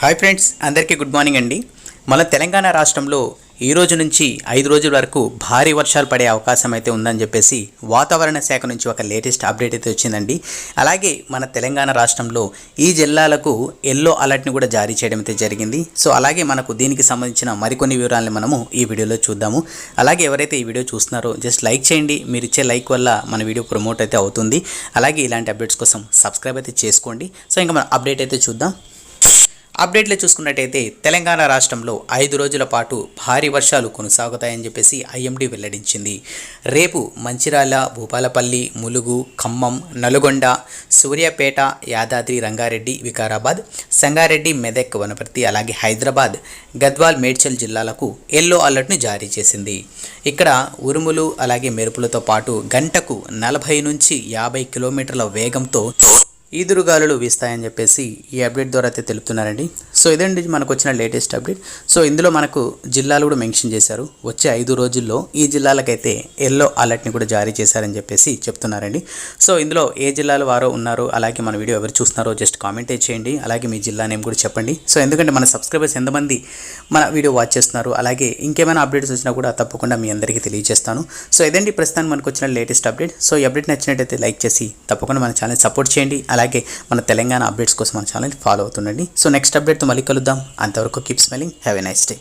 Hi friends అందరికీ good morning అండి. మన తెలంగాణ రాష్ట్రంలో ఈ రోజు నుంచి ఐదు రోజుల వరకు భారీ వర్షాలు పడే అవకాశం అయితే ఉందని చెప్పేసి వాతావరణ శాఖ నుంచి ఒక లేటెస్ట్ అప్డేట్ అయితే వచ్చిందండి. అలాగే మన తెలంగాణ రాష్ట్రంలో ఈ జిల్లాలకు ఎల్లో అలర్ట్ని కూడా జారీ చేయడం అయితే జరిగింది. సో అలాగే మనకు దీనికి సంబంధించిన మరికొన్ని వివరాలను మనము ఈ వీడియోలో చూద్దాము. అలాగే ఎవరైతే ఈ వీడియో చూస్తున్నారో జస్ట్ లైక్ చేయండి. మీరు ఇచ్చే లైక్ వల్ల మన వీడియో ప్రమోట్ అయితే అవుతుంది. అలాగే ఇలాంటి అప్డేట్స్ కోసం సబ్స్క్రైబ్ అయితే చేసుకోండి. సో ఇంకా మన అప్డేట్ అయితే చూద్దాం. అప్డేట్లో చూసుకున్నట్టయితే తెలంగాణ రాష్ట్రంలో ఐదు రోజుల పాటు భారీ వర్షాలు కొనసాగుతాయని చెప్పేసి ఐఎండీ వెల్లడించింది. రేపు మంచిర్యాల భూపాలపల్లి ములుగు ఖమ్మం నల్గొండ సూర్యాపేట యాదాద్రి రంగారెడ్డి వికారాబాద్ సంగారెడ్డి మెదక్ వనపర్తి అలాగే హైదరాబాద్ గద్వాల్ మేడ్చల్ జిల్లాలకు ఎల్లో అలర్ట్ను జారీ చేసింది. ఇక్కడ ఉరుములు అలాగే మెరుపులతో పాటు గంటకు నలభై నుంచి యాభై కిలోమీటర్ల వేగంతో ఈదురుగాలులు వీస్తాయని చెప్పేసి ఈ అప్డేట్ ద్వారా అయితే తెలుపుతున్నారండి. సో ఇదండి మనకు వచ్చిన లేటెస్ట్ అప్డేట్. సో ఇందులో మనకు జిల్లాలు కూడా మెన్షన్ చేశారు. వచ్చే ఐదు రోజుల్లో ఈ జిల్లాలకైతే ఎల్లో అలర్ట్ని కూడా జారీ చేశారని చెప్పేసి చెప్తున్నారండి. సో ఇందులో ఏ జిల్లాలు వారో ఉన్నారు అలాగే మన వీడియో ఎవరు చూస్తున్నారో జస్ట్ కామెంట్ చేయండి. అలాగే మీ జిల్లా నేమ్ కూడా చెప్పండి. సో ఎందుకంటే మన సబ్స్క్రైబర్స్ ఎంతమంది మన వీడియో వాచ్ చేస్తున్నారు అలాగే ఇంకేమైనా అప్డేట్స్ వచ్చినా కూడా తప్పకుండా మీ అందరికీ తెలియజేస్తాను. సో ఇదండి ప్రస్తుతానికి మనకు వచ్చిన లేటెస్ట్ అప్డేట్. సో ఈ అప్డేట్ నచ్చినట్టయితే లైక్ చేసి తప్పకుండా మన ఛానల్ సపోర్ట్ చేయండి. అలాగే మన తెలంగాణ అప్డేట్స్ కోసం మన ఛానల్ ఫాలో అవుతుండండి. సో నెక్స్ట్ అప్డేట్తో మళ్ళీ కలుద్దాం. అంతవరకు keep smiling have a nice day